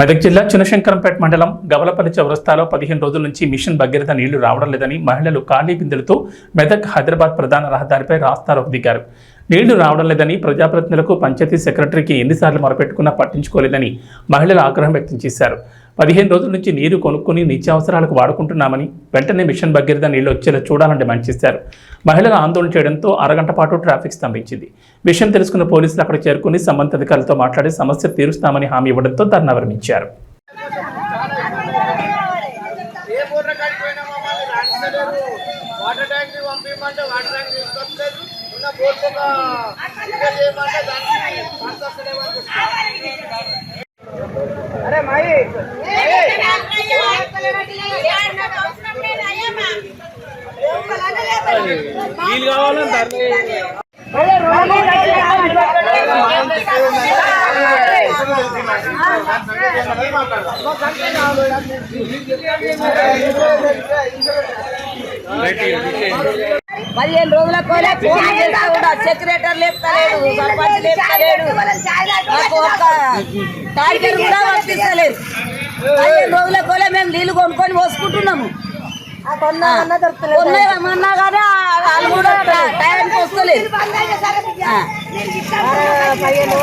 మెదక్ జిల్లా చినశంకరంపేట మండలం గవలపల్లి చౌరస్తాలో పదిహేను రోజుల నుంచి మిషన్ భగీరథ నీళ్ళు రావడం లేదని మహిళలు ఖాళీ బిందెలతో మెదక్ హైదరాబాద్ ప్రధాన రహదారిపై రాస్తారోకు దిగారు. నీళ్ళు రావడం లేదని ప్రజాప్రతినిధులకు పంచాయతీ సెక్రటరీకి ఎన్నిసార్లు మొరపెట్టుకున్నా పట్టించుకోలేదని మహిళలు ఆగ్రహం వ్యక్తం చేశారు. పదిహేను రోజుల నుంచి నీరు కొనుక్కుని నిత్యావసరాలకు వాడుకుంటున్నామని వెంటనే మిషన్ భగీరథ నీళ్ళు వచ్చేలా చూడాలని డిమాండ్ చేశారు. మహిళలు ఆందోళన చేయడంతో అరగంట పాటు ట్రాఫిక్ స్తంభించింది. విషయం తెలుసుకున్న పోలీసులు అక్కడ చేరుకుని సంబంధిత అధికారులతో మాట్లాడి సమస్య తీరుస్తామని హామీ ఇవ్వడంతో ధర్నా విరమించారు. వాటర్ ట్యాంక్ పంపించమంటే వాటర్ ట్యాంక్ తీసుకొస్తలేదు ఉన్న బోర్డు ఒక చేయమంటే దానికి అరే మాయి. వీలు కావాలని పదిహేను రోజుల కోలే ఫోన్ చేస్తా కూడా సెక్రటరీ లేపుతలేడు సర్పంచ్ లేపుతలేడు. నాకు టార్గెట్ కూడా పంపిస్తలేదు పదిహేను రోజుల కోలే మేము నీళ్ళు కొనుక్కొని పోసుకుంటున్నాము. కొన్నామన్నా కానీ பையனோ?